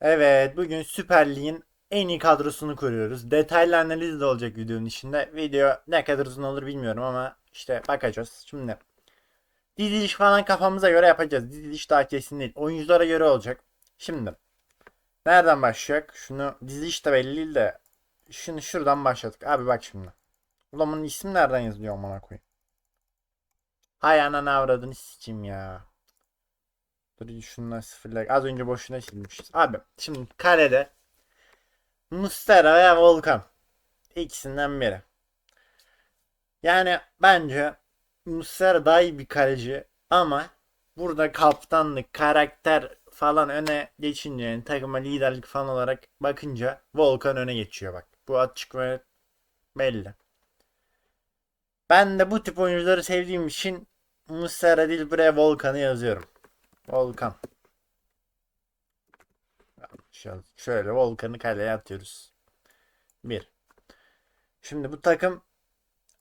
Evet, bugün Süper Lig'in en iyi kadrosunu kuruyoruz. Detaylı analiz de olacak videonun içinde. Video ne kadar uzun olur bilmiyorum ama işte bakacağız. Şimdi diziliş falan kafamıza göre yapacağız. Diziliş daha kesin değil. Oyunculara göre olacak. Şimdi nereden başlayacak? Şunu diziliş de belli değil de şunu şuradan başladık. Abi bak şimdi. Ulan bunun ismi nereden yazılıyor amına koyayım? Hay ananı avradını sikeyim ya. Dur şunları sıfırla. Az önce boşuna silmişiz. Abi şimdi kalede Mustera veya Volkan. İkisinden biri. Yani bence Mustera daha iyi bir kaleci ama burada kaptanlık, karakter falan öne geçince yani takıma liderlik falan olarak bakınca Volkan öne geçiyor bak. Bu açık ve belli. Ben de bu tip oyuncuları sevdiğim için Mustera değil buraya Volkan'ı yazıyorum. Volkan. Şöyle, Volkan'ı kaleye atıyoruz. Bir. Şimdi bu takım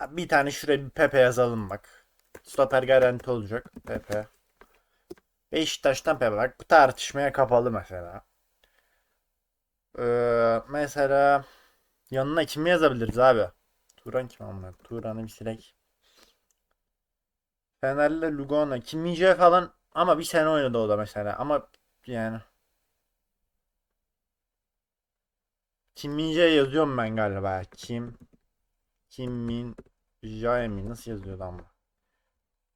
bir tane şuraya bir Pepe yazalım bak. Stoper garanti olacak. Pepe. Beşiktaş'tan Pepe bak. Bu tartışmaya kapalı mesela. Ee, mesela yanına kimi yazabiliriz abi? Turan kim amına? Turan'ı bir silek. Fener'le Lugano. Kim Min-jae falan ama bir sene oynadı o da mesela. Ama yani Kim Min-jae yazıyorum ben galiba. Kim Kim Min Jae mi? Nasıl yazıyordu ama?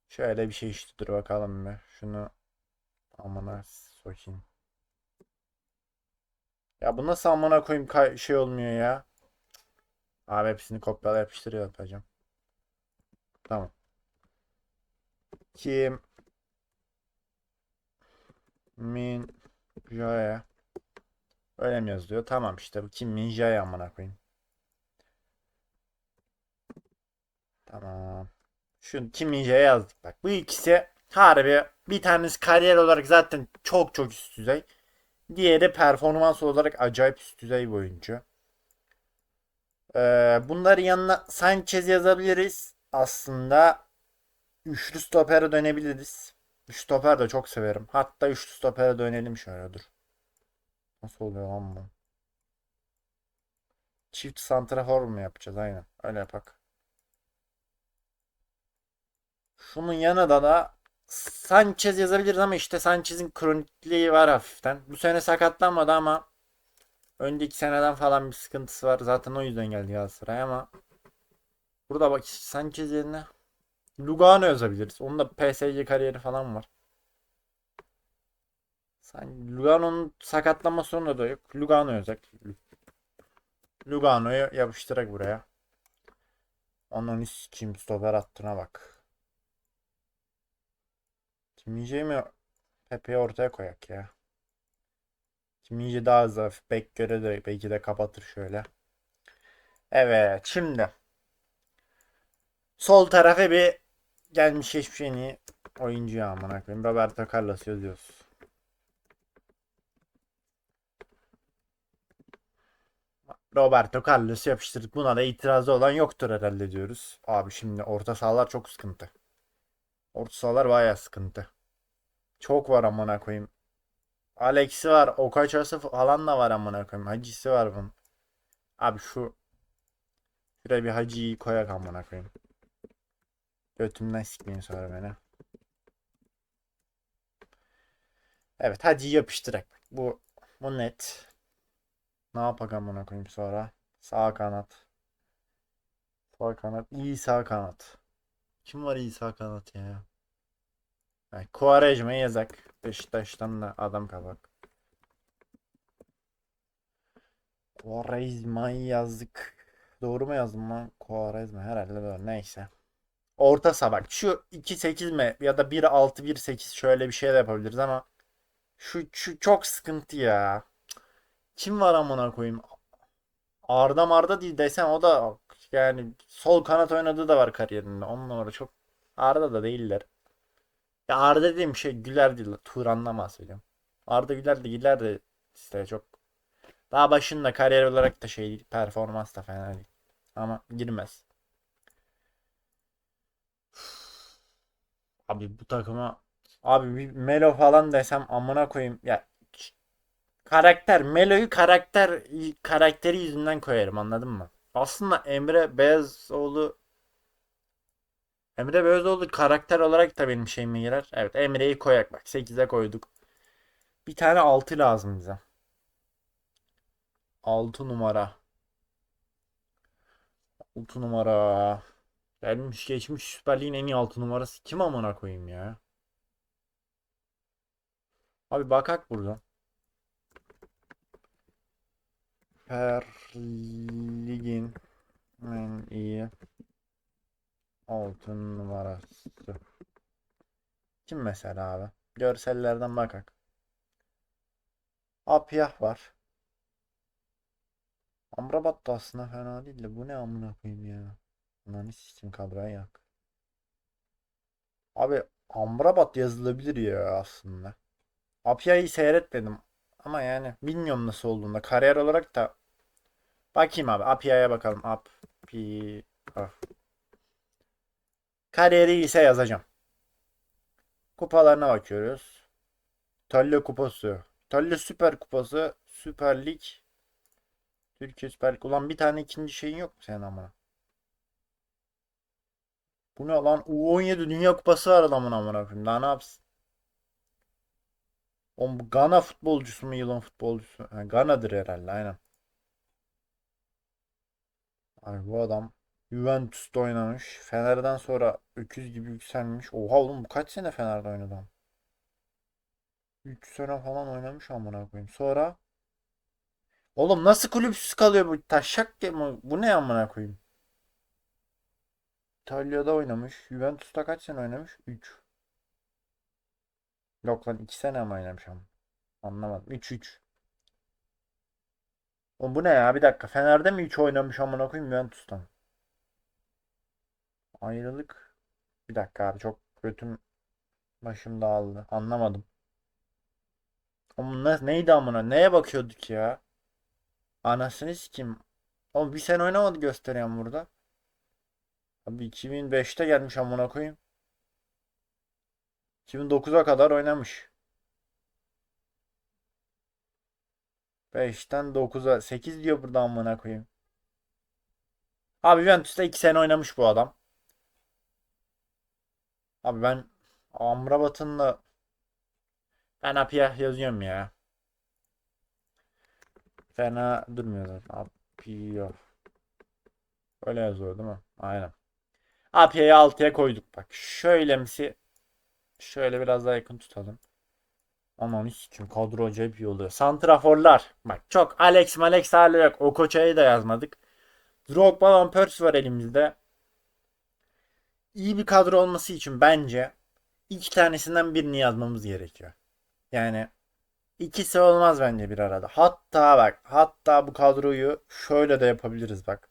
Şöyle bir şey işte dur bakalım bir. Şunu amına sokayım. Ya bu nasıl amına koyayım şey olmuyor ya. Abi hepsini kopyala yapıştır yapacağım. Tamam. Kim Min Jae Öyle mi yazılıyor? Tamam işte bu Kim Min Jae amına koyayım. Tamam. Şu Kim Min Jae yazdık bak. Bu ikisi harbi bir tanesi kariyer olarak zaten çok çok üst düzey. Diğeri performans olarak acayip üst düzey bir oyuncu. Ee, bunların yanına Sanchez yazabiliriz. Aslında üçlü stopere dönebiliriz. Stoper de çok severim. Hatta üçlü stopere dönelim şöyle dur. Nasıl oluyor lan bu? Çift santrafor mu yapacağız? Aynen. Öyle yapak. Şunun yanında da Sanchez yazabiliriz ama işte Sanchez'in kronikliği var hafiften. Bu sene sakatlanmadı ama önceki seneden falan bir sıkıntısı var. Zaten o yüzden geldi Galatasaray ama burada bak Sanchez yerine Lugano yazabiliriz. Onun da PSG kariyeri falan var. Sen Lugano'nun sakatlanma sorunu da yok. Lugano yazak. Lugano'yu yapıştırak buraya. Onun kim stoper attığına bak. Kimice mi Pepe'yi ortaya koyak ya. Kimice daha zayıf. Bek göre de belki de kapatır şöyle. Evet şimdi. Sol tarafa bir gelmiş hiçbir şey iyi oyuncu ya amına koyayım. Roberto Carlos yazıyoruz. Roberto Carlos yapıştırdık. Buna da itirazı olan yoktur herhalde diyoruz. Abi şimdi orta sahalar çok sıkıntı. Orta sahalar bayağı sıkıntı. Çok var amına koyayım. Alex'i var. Okaçası falan da var amına koyayım. Hacı'sı var bunun. Abi şu Şuraya bir Hacı'yı koyak amına koyayım. Götümden sikmeyin sonra beni. Evet Hacı'yı yapıştırak. Bu bu net. Ne yapak amına koyayım sonra? Sağ kanat. Sağ kanat. İyi sağ kanat. Kim var iyi sağ kanat ya? Yani Quaresma'yı yazak. Beşiktaş'tan da adam kabak. Quaresma'yı yazdık. Doğru mu yazdım lan? Quaresma herhalde doğru. Neyse. Orta saha bak. Şu 2-8 mi ya da 1-6-1-8 şöyle bir şey de yapabiliriz ama şu, şu çok sıkıntı ya. Kim var amına koyayım? Arda Marda değil desem o da yani sol kanat oynadığı da var kariyerinde. On numara çok Arda da değiller. Ya Arda dediğim şey Güler değil. Turan'dan bahsediyorum. Arda Güler de Güler de işte çok daha başında kariyer olarak da şey değil. Performans da fena değil. Ama girmez. Abi bu takıma abi bir Melo falan desem amına koyayım ya Karakter. Melo'yu karakter karakteri yüzünden koyarım anladın mı? Aslında Emre Beyazoğlu Emre Beyazoğlu karakter olarak da benim şeyime girer. Evet Emre'yi koyak bak 8'e koyduk. Bir tane 6 lazım bize. 6 numara. 6 numara. Gelmiş geçmiş Süper Lig'in en iyi 6 numarası kim amına koyayım ya? Abi bakak buradan. Süper Lig'in en iyi 6 numarası. Kim mesela abi? Görsellerden bakak. Apyah var. Amrabat da aslında fena değil de bu ne amına koyayım ya. Ananı sikim kadroya yak. Abi Amrabat yazılabilir ya aslında. Apya'yı seyretmedim. Ama yani bilmiyorum nasıl olduğunda. Kariyer olarak da bakayım abi. Apya'ya bakalım. Apya. Kariyeri ise yazacağım. Kupalarına bakıyoruz. Talle kupası. Talle Süper Kupası. Süper Lig. Türkiye Süper Lig. Ulan bir tane ikinci şeyin yok mu senin amına? Bu ne lan? U17 Dünya Kupası var adamın amına koyayım. Daha ne yapsın? Oğlum bu Gana futbolcusu mu yılın futbolcusu? Ha, Gana'dır herhalde aynen. Ay bu adam Juventus'ta oynamış. Fener'den sonra öküz gibi yükselmiş. Oha oğlum bu kaç sene Fener'de oynadı adam? 3 sene falan oynamış amına koyayım. Sonra Oğlum nasıl kulüpsüz kalıyor bu taşak mı? Bu ne amına koyayım? İtalya'da oynamış. Juventus'ta kaç sene oynamış? 3. Yok lan 2 sene mi oynamış ama? Anlamadım. 3-3. Oğlum bu ne ya? Bir dakika. Fener'de mi 3 oynamış amına koyayım Juventus'tan? Ayrılık. Bir dakika abi çok götüm başım dağıldı. Anlamadım. Oğlum ne, neydi amına? Neye bakıyorduk ya? Anasını sikim. Oğlum bir sene oynamadı gösteriyorum burada. Abi 2005'te gelmiş amına koyayım. 2009'a kadar oynamış. 5'ten 9'a 8 diyor burada amına koyayım. Abi Juventus'ta 2 sene oynamış bu adam. Abi ben Amrabat'ın da ben Apia yazıyorum ya. Fena durmuyor zaten. Apia. Öyle yazıyor değil mi? Aynen. Apia'yı 6'ya koyduk bak. Şöylemsi şöyle biraz daha yakın tutalım. Aman sikim kadro acayip iyi oluyor. Santraforlar. Bak çok Alex Malex hala yok. O koçayı da yazmadık. Drogba Van Persie var elimizde. İyi bir kadro olması için bence iki tanesinden birini yazmamız gerekiyor. Yani ikisi olmaz bence bir arada. Hatta bak hatta bu kadroyu şöyle de yapabiliriz bak.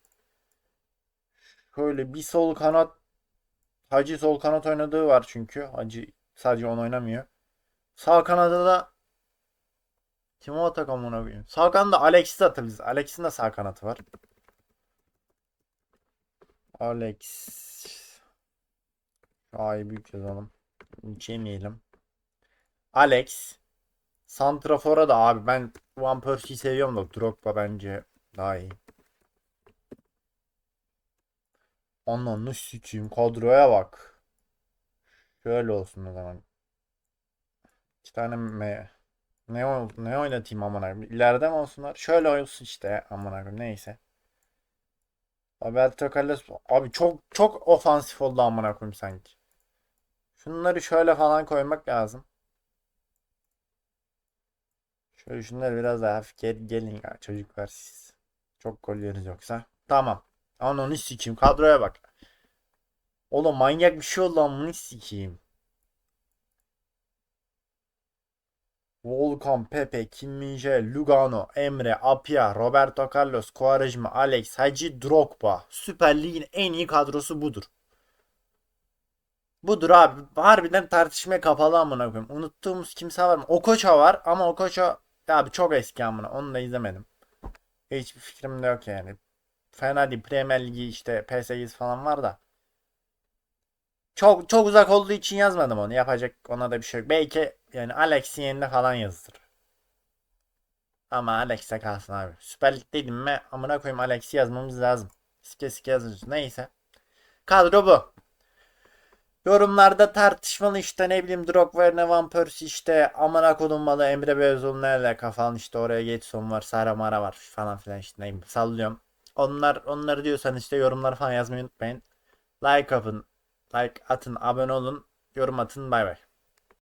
Şöyle bir sol kanat Hacı sol kanat oynadığı var çünkü. Hacı sadece onu oynamıyor. Sağ kanada da kim o atak amına koyayım? Sağ kanada Alex'i atabiliriz. Alex'in de sağ kanatı var. Alex. Ay büyük yazalım. Hiç yemeyelim. Alex. Santrafor'a da abi ben Van Persie'yi seviyorum da Drogba bence daha iyi. Ananı sikeyim kadroya bak. Şöyle olsun o zaman. İki tane me ne, ne oynatayım aman? İleride mi olsunlar? Şöyle olsun işte aman neyse. Roberto Carlos abi çok çok ofansif oldu amına koyayım sanki. Şunları şöyle falan koymak lazım. Şöyle şunları biraz daha gel, gelin ya çocuklar siz. Çok gol yeriz yoksa. Tamam. Ananı sikeyim kadroya bak. Oğlum manyak bir şey oldu amını sikeyim. Volkan, Pepe, Kim Min-jae, Lugano, Emre, Apia, Roberto Carlos, Quaresma, Alex, Hacı, Drogba. Süper Lig'in en iyi kadrosu budur. Budur abi. Harbiden tartışmaya kapalı amına koyayım. Unuttuğumuz kimse var mı? Okocha var ama Okocha abi çok eski amına. Onu da izlemedim. Hiçbir fikrim de yok yani. Fena değil. Premier Ligi işte PS8 falan var da. Çok çok uzak olduğu için yazmadım onu. Yapacak ona da bir şey yok. Belki yani Alex'in yerine falan yazılır. Ama Alex'e kalsın abi. Süper Lig'deydim mi amına koyayım Alex'i yazmamız lazım. Sike sike yazıyoruz. Neyse. Kadro bu. Yorumlarda tartışmalı işte ne bileyim Drogba yerine Van Persie işte amına kodum malı Emre Belözoğlu nerede kafan işte oraya Getson var Sara Mara var falan filan işte neyim sallıyorum. Onlar onları diyorsan işte yorumlar falan yazmayı unutmayın. Like atın. Like atın abone olun. Yorum atın bay bay.